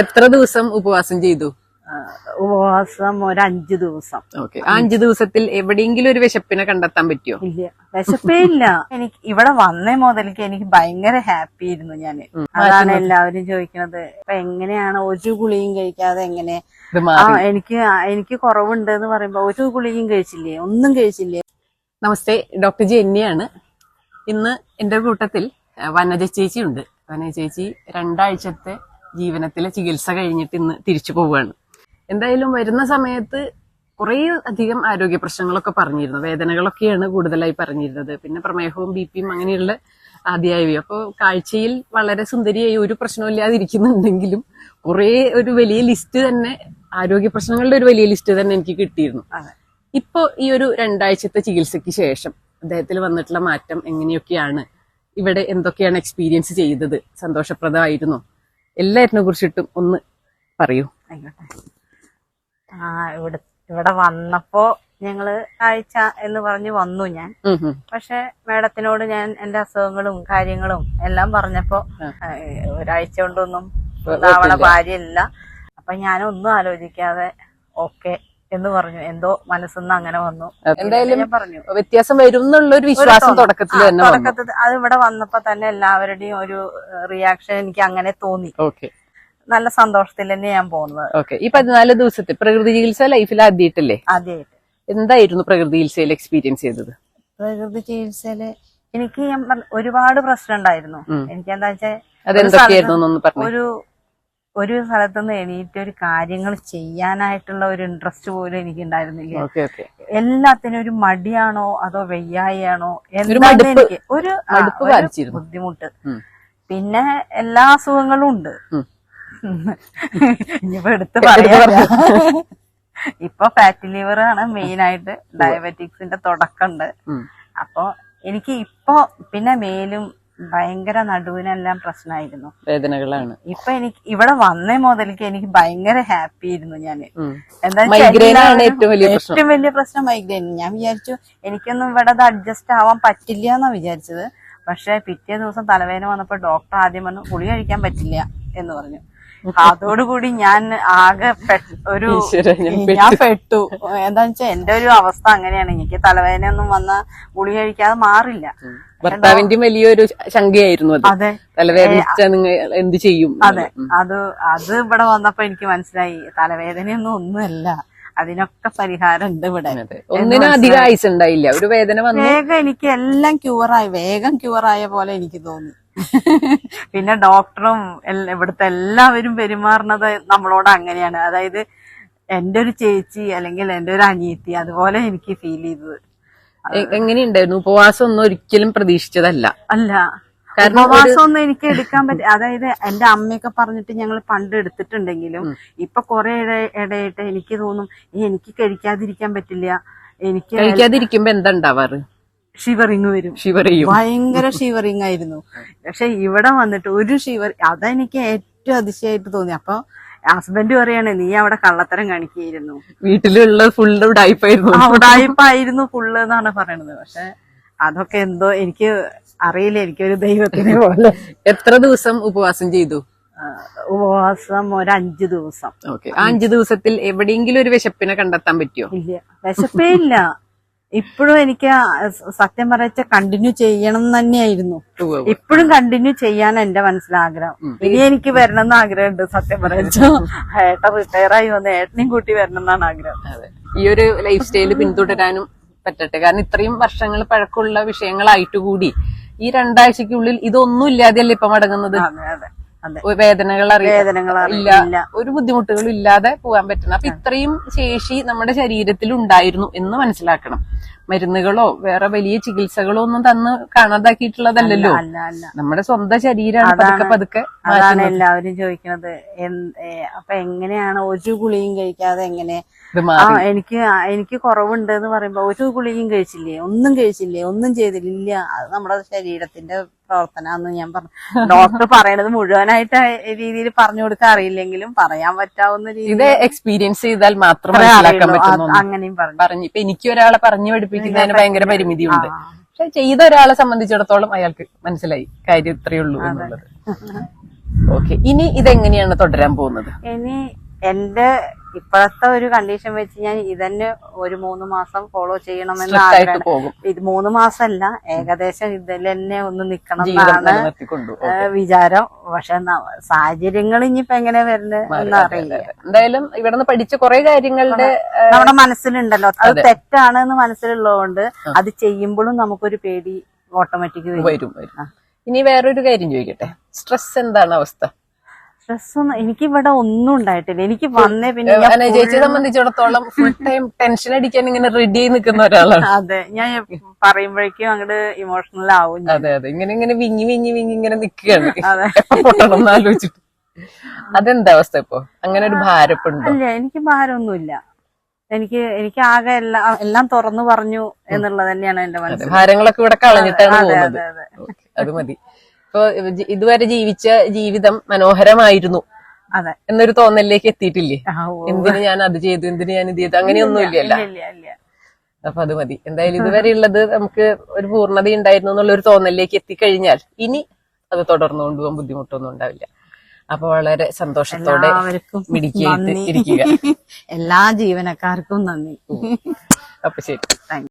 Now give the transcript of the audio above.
എത്ര ദിവസം ഉപവാസം ചെയ്തു? ഉപവാസം ഒരു അഞ്ചു ദിവസം. ഓക്കെ. ആ അഞ്ചു ദിവസത്തിൽ എവിടെയെങ്കിലും ഒരു വിശപ്പിനെ കണ്ടെത്താൻ പറ്റിയോ? ഇല്ല. വിശപ്പേ ഇല്ല. എനിക്ക് ഇവിടെ വന്നേ മുതലേക്ക് എനിക്ക് ഭയങ്കര ഹാപ്പി ആയിരുന്നു ഞാൻ അതാണ് എല്ലാവരും ചോദിക്കുന്നത് ഇപ്പൊ എങ്ങനെയാണ് ഒരു ഗുളിയും കഴിക്കാതെ എങ്ങനെ? എനിക്ക് എനിക്ക് കുറവുണ്ട് എന്ന് പറയുമ്പോ ഒരു ഗുളിയും കഴിച്ചില്ലേ? ഒന്നും കഴിച്ചില്ലേ? നമസ്തേ ഡോക്ടർ ജി എന്നെയാണ് ഇന്ന് എന്റെ കൂട്ടത്തിൽ വനജ ചേച്ചി ഉണ്ട് വനജ ചേച്ചി രണ്ടാഴ്ചത്തെ ജീവനത്തിലെ ചികിത്സ കഴിഞ്ഞിട്ട് ഇന്ന് തിരിച്ചു പോവുകയാണ്. എന്തായാലും വരുന്ന സമയത്ത് കുറേ അധികം ആരോഗ്യ പ്രശ്നങ്ങളൊക്കെ പറഞ്ഞിരുന്നു. വേദനകളൊക്കെയാണ് കൂടുതലായി പറഞ്ഞിരുന്നത്. പിന്നെ പ്രമേഹവും ബി പിയും അങ്ങനെയുള്ള ആദ്യമായവയും അപ്പോൾ കാഴ്ചയിൽ വളരെ സുന്ദരിയായി ഒരു പ്രശ്നമില്ലാതിരിക്കുന്നുണ്ടെങ്കിലും കുറേ ഒരു വലിയ ലിസ്റ്റ് തന്നെ ആരോഗ്യ പ്രശ്നങ്ങളുടെ ഒരു വലിയ ലിസ്റ്റ് തന്നെ എനിക്ക് കിട്ടിയിരുന്നു. ഇപ്പോൾ ഇപ്പോ ഈ ഒരു രണ്ടാഴ്ചത്തെ ചികിത്സയ്ക്ക് ശേഷം അദ്ദേഹത്തിൽ വന്നിട്ടുള്ള മാറ്റം എങ്ങനെയൊക്കെയാണ്? ഇവിടെ എന്തൊക്കെയാണ് എക്സ്പീരിയൻസ് ചെയ്തത്? സന്തോഷപ്രദമായിരുന്നോ? എല്ലാറ്റിനെ കുറിച്ചിട്ടും ഒന്ന് പറയൂ. ആയിക്കോട്ടെ. ആ ഇവിടെ ഇവിടെ വന്നപ്പോ ഞങ്ങൾ ആഴ്ച എന്ന് പറഞ്ഞ് വന്നു ഞാൻ. പക്ഷെ മേഡത്തിനോട് ഞാൻ എന്റെ അസുഖങ്ങളും കാര്യങ്ങളും എല്ലാം പറഞ്ഞപ്പോ ഒരാഴ്ച കൊണ്ടൊന്നും ഭാര്യ ഇല്ല. ഭാര്യയില്ല. അപ്പൊ ഞാനൊന്നും ആലോചിക്കാതെ ഓക്കെ എന്ന് പറഞ്ഞു. എന്തോ മനസ്സിന്ന് അങ്ങനെ വന്നു. എന്തായാലും ഞാൻ പറഞ്ഞു. വ്യത്യാസം വരും എന്നുള്ള ഒരു വിശ്വാസം തുടക്കത്തിൽ തന്നെ തുടക്കത്തിൽ അത് ഇവിടെ വന്നപ്പോ തന്നെ എല്ലാവരുടെയും ഒരു റിയാക്ഷൻ എനിക്ക് അങ്ങനെ തോന്നി. ഓക്കെ. നല്ല സന്തോഷത്തിൽ തന്നെ ഞാൻ പോകുന്നത്. ഓക്കെ. ഈ പതിനാല് ദിവസത്തെ പ്രകൃതി ചികിത്സ ലൈഫിൽ ആദ്യമായിട്ടല്ലേ? ആദ്യമായിട്ട്. എന്തായിരുന്നു പ്രകൃതി ചികിത്സയിൽ എക്സ്പീരിയൻസ് ചെയ്തത്? പ്രകൃതി ചികിത്സയിൽ എനിക്ക് ഞാൻ ഒരുപാട് പ്രശ്നം ഉണ്ടായിരുന്നു. എനിക്ക് എന്താ വെച്ചാൽ ഒരു ഒരു സ്ഥലത്തുനിന്ന് എണീറ്റ് ഒരു കാര്യങ്ങൾ ചെയ്യാനായിട്ടുള്ള ഒരു ഇൻട്രസ്റ്റ് പോലും എനിക്ക് ഉണ്ടായിരുന്നില്ല എല്ലാത്തിനും ഒരു മടിയാണോ അതോ വെയ്യായാണോ എന്താന്ന് മടുപ്പ്- എനിക്ക് ഒരു ബുദ്ധിമുട്ട്. പിന്നെ എല്ലാ അസുഖങ്ങളും ഉണ്ട്. ഇനിയിപ്പോ എടുത്ത് പറയാം. ഇപ്പൊ ഫാറ്റി ലിവർ ആണ് മെയിൻ ആയിട്ട് ഡയബറ്റിക്സിന്റെ തുടക്കമുണ്ട്. അപ്പൊ എനിക്ക് ഇപ്പോ പിന്നെ മേലും ഭയങ്കര നടുവിനെല്ലാം പ്രശ്നമായിരുന്നു വേദനകളാണ്. ഇപ്പൊ എനിക്ക് ഇവിടെ വന്നേ മുതലേക്ക് എനിക്ക് ഭയങ്കര ഹാപ്പി ആയിരുന്നു ഞാൻ. എന്താ ഏറ്റവും വലിയ പ്രശ്നം. ഏറ്റവും വലിയ പ്രശ്നം മൈഗ്രെയിൻ ഞാൻ വിചാരിച്ചു എനിക്കൊന്നും ഇവിടെ അത് അഡ്ജസ്റ്റ് ആവാൻ പറ്റില്ല എന്നാ വിചാരിച്ചത്. പക്ഷെ പിറ്റേ ദിവസം തലവേദന വന്നപ്പോ ഡോക്ടർ ആദ്യം പറഞ്ഞു ഗുളി കഴിക്കാൻ പറ്റില്ല എന്ന് പറഞ്ഞു. അതോടുകൂടി ഞാൻ ആകെ ഒരു ഞാൻ പെട്ടു. എന്താന്ന് വെച്ചാൽ എന്റെ ഒരു അവസ്ഥ അങ്ങനെയാണ്. എനിക്ക് തലവേദന ഒന്നും വന്ന ഗുളി കഴിക്കാതെ മാറില്ല. ഭർത്താവിന്റെ വലിയൊരു ശങ്കയായിരുന്നു അത്. നിങ്ങൾ എന്ത് ചെയ്യും അതെ. അത് അത് ഇവിടെ വന്നപ്പോ എനിക്ക് മനസ്സിലായി. തലവേദനയൊന്നും ഒന്നുമല്ല. അതിനൊക്കെ പരിഹാരം ഉണ്ട് ഇവിടെ. ഒന്നിനും അധികം ആയുസ് ഉണ്ടായില്ല. ഒരു വേദന വന്നു. വേഗം എനിക്ക് എല്ലാം ക്യൂറായി വേഗം ക്യൂറായ പോലെ എനിക്ക് തോന്നി. പിന്നെ ഡോക്ടറും ഇവിടുത്തെ എല്ലാവരും പെരുമാറുന്നത് നമ്മളോട് അങ്ങനെയാണ്. അതായത് എന്റെ ഒരു ചേച്ചി അല്ലെങ്കിൽ എന്റെ ഒരു അനിയത്തി അതുപോലെ എനിക്ക് ഫീൽ ചെയ്തത്. എങ്ങനെയുണ്ടായിരുന്നു? ഉപവാസം ഒന്നും ഒരിക്കലും പ്രതീക്ഷിച്ചതല്ല. അല്ല. ഉപവാസം ഒന്നും എനിക്ക് എടുക്കാൻ പറ്റും അതായത് എന്റെ അമ്മയൊക്കെ പറഞ്ഞിട്ട് ഞങ്ങൾ പണ്ട് എടുത്തിട്ടുണ്ടെങ്കിലും ഇപ്പൊ കുറെ ഇടയിട്ട് ഇടയായിട്ട് എനിക്ക് തോന്നും എനിക്ക് കഴിക്കാതിരിക്കാൻ പറ്റില്ല. എനിക്ക് കഴിക്കാതിരിക്കുമ്പോ എന്താ ഉണ്ടാവാറ്? ഷിവറിങ് വരും. ഷിവറിയും ഭയങ്കര ഷിവറിങ് ആയിരുന്നു. പക്ഷെ ഇവിടെ വന്നിട്ട് ഒരു ഷിവർ അതെനിക്ക് ഏറ്റവും അതിശയമായിട്ട് തോന്നി. അപ്പൊ ഹസ്ബൻഡ് പറയാണ് നീ അവിടെ കള്ളത്തരം കാണിക്കുകയായിരുന്നു. വീട്ടിലുള്ള ഫുള്ള് ഡൈപ്പായിരുന്നു ഡൈപ്പായിരുന്നു ഫുള്ള് എന്നാണ് പറയണത്. പക്ഷെ അതൊക്കെ എന്തോ എനിക്ക് അറിയില്ല. എനിക്കൊരു ദൈവത്തിനെ പോലെ. എത്ര ദിവസം ഉപവാസം ചെയ്തു? ഉപവാസം ഒരു അഞ്ചു ദിവസം. ഓക്കെ. ആ അഞ്ചു ദിവസത്തിൽ എവിടെയെങ്കിലും ഒരു വിശപ്പിനെ കണ്ടെത്താൻ പറ്റിയോ ഇല്ല. വിശപ്പേ ഇല്ല. ഇപ്പോഴും എനിക്ക് സത്യം പറയച്ച കണ്ടിന്യൂ ചെയ്യണം തന്നെയായിരുന്നു. ഇപ്പോഴും കണ്ടിന്യൂ ചെയ്യാൻ എന്റെ മനസ്സിലാഗ്രഹം. ഇനി എനിക്ക് വരണം എന്ന് ആഗ്രഹമുണ്ട് സത്യം പറയച്ച. ഏട്ട റിട്ടയർ ആയി വന്ന് ഏട്ടനെയും കൂട്ടി വരണം എന്നാണ് ആഗ്രഹം ഈ ഒരു ലൈഫ് സ്റ്റൈൽ പിന്തുടരാനും പറ്റട്ടെ. കാരണം ഇത്രയും വർഷങ്ങൾ പഴക്കമുള്ള വിഷയങ്ങളായിട്ട് കൂടി ഈ രണ്ടാഴ്ചക്കുള്ളിൽ ഇതൊന്നും ഇല്ലാതെയല്ലേ ഇപ്പൊ മടങ്ങുന്നത്? വേദനകൾ അറിയാം അറിയില്ല. ഒരു ബുദ്ധിമുട്ടുകളും ഇല്ലാതെ പോകാൻ പറ്റണം അപ്പൊ ഇത്രയും ശേഷി നമ്മുടെ ശരീരത്തിൽ ഉണ്ടായിരുന്നു എന്ന് മനസ്സിലാക്കണം. മരുന്നുകളോ വേറെ വലിയ ചികിത്സകളോ ഒന്നും തന്ന് കാണാതാക്കിയിട്ടുള്ളതല്ലല്ലോ. അല്ല നമ്മുടെ സ്വന്തം ശരീരമാണ് പതുക്കെ പതുക്കെ അതാണ് എല്ലാവരും ചോദിക്കുന്നത്. അപ്പൊ എങ്ങനെയാണ് ഒരു ഗുളിയും കഴിക്കാതെ എങ്ങനെ? എനിക്ക് എനിക്ക് കുറവുണ്ട് എന്ന് പറയുമ്പോ ഒരു ഗുളിയും കഴിച്ചില്ലേ? ഒന്നും കഴിച്ചില്ലേ? ഒന്നും ചെയ്തില്ല. ഇല്ല അത് നമ്മുടെ ശരീരത്തിന്റെ പ്രവർത്തനാന്ന് ഞാൻ പറഞ്ഞു. ഡോക്ടർ പറയണത് മുഴുവനായിട്ട് രീതിയിൽ പറഞ്ഞു കൊടുക്കാൻ അറിയില്ലെങ്കിലും പറയാൻ പറ്റാവുന്ന രീതി എക്സ്പീരിയൻസ് ചെയ്താൽ മാത്രം മനസ്സിലാക്കാൻ അങ്ങനെയും പറഞ്ഞു. പറഞ്ഞു. ഇപ്പൊ എനിക്ക് ഒരാളെ പറഞ്ഞു പഠിപ്പിക്കുന്നതിന് ഭയങ്കര പരിമിതിയുണ്ട്. പക്ഷെ ചെയ്ത ഒരാളെ സംബന്ധിച്ചിടത്തോളം അയാൾക്ക് മനസ്സിലായി കാര്യം ഇത്രയേ ഉള്ളൂ എന്നുള്ളത്. ഓക്കെ. ഇനി ഇതെങ്ങനെയാണ് തുടരാൻ പോകുന്നത്? ഇനി എന്റെ ഇപ്പോഴത്തെ ഒരു കണ്ടീഷൻ വെച്ച് ഞാൻ ഇതന്നെ ഒരു മൂന്ന് മാസം ഫോളോ ചെയ്യണമെന്ന് ആഗ്രഹം. ഇത് മൂന്ന് മാസമല്ല ഏകദേശം ഇതിൽ തന്നെ ഒന്ന് നിക്കണം എന്നാണ് വിചാരം. പക്ഷെ സാഹചര്യങ്ങൾ ഇനിയിപ്പോ എങ്ങനെ വരുന്നത് എന്ന് അറിയില്ല. എന്തായാലും ഇവിടുന്ന് പഠിച്ച കുറെ കാര്യങ്ങളുടെ നമ്മുടെ മനസ്സിലുണ്ടല്ലോ. അത് തെറ്റാണ് എന്ന് മനസ്സിലുള്ളതുകൊണ്ട് അത് ചെയ്യുമ്പോഴും നമുക്കൊരു പേടി ഓട്ടോമാറ്റിക് വരും. ഇനി വേറൊരു കാര്യം ചോദിക്കട്ടെ? സ്ട്രെസ് എന്താണ് അവസ്ഥ? സ്ട്രെസ് ഒന്നും എനിക്ക് ഇവിടെ ഒന്നും ഉണ്ടായിട്ടില്ല. എനിക്ക് വന്നേ പിന്നെ ചേച്ചിയെ സംബന്ധിച്ചിടത്തോളം ഫുൾ ടൈം ടെൻഷൻ അടിക്കാൻ ഇങ്ങനെ റെഡി ആയി നിൽക്കുന്ന ഒരാളാണ്. അതെ ഞാൻ പറയുമ്പോഴേക്കും അങ്ങോട്ട് ഇമോഷണൽ ആവും അതെ അതെ. ഇങ്ങനെ ഇങ്ങനെ വിങ്ങി വിങ്ങി വിങ്ങി ഇങ്ങനെ നിൽക്കുകയാണ്. പൊട്ടണം എന്ന് ആലോചിച്ചിട്ട്. അതെന്താ അവസ്ഥ ഇപ്പൊ? അങ്ങനെ ഒരു ഭാരപ്പുണ്ടോ? അല്ല എനിക്ക് ഭാരമൊന്നുമില്ല. എനിക്ക് എനിക്ക് ആകെ എല്ലാം എല്ലാം തുറന്നു പറഞ്ഞു എന്നുള്ളത് തന്നെയാണ് എന്റെ മനസ്സിൽ. ഭാരങ്ങളൊക്കെ ഇവിടെ കളഞ്ഞിട്ടാണ് അത് മതി. ഇപ്പൊ ഇതുവരെ ജീവിച്ച ജീവിതം മനോഹരമായിരുന്നു. അതെ. എന്നൊരു തോന്നലിലേക്ക് എത്തിയിട്ടില്ലേ? എന്തിനു ഞാൻ അത് ചെയ്തു? എന്തിനു ഞാൻ ഇത് ചെയ്തു? അങ്ങനെയൊന്നും ഇല്ലല്ല. ഇല്ല, ഇല്ല, ഇല്ല. അപ്പൊ അത് മതി. എന്തായാലും ഇതുവരെ ഉള്ളത് നമുക്ക് ഒരു പൂർണത ഉണ്ടായിരുന്നു എന്നുള്ള ഒരു തോന്നലിലേക്ക് എത്തിക്കഴിഞ്ഞാൽ ഇനി അത് തുടർന്നു കൊണ്ടുപോകാൻ ബുദ്ധിമുട്ടൊന്നും ഉണ്ടാവില്ല. അപ്പൊ വളരെ സന്തോഷത്തോടെ ഇരിക്കുക. എല്ലാ ജീവനക്കാർക്കും നന്ദി. അപ്പൊ ശരി.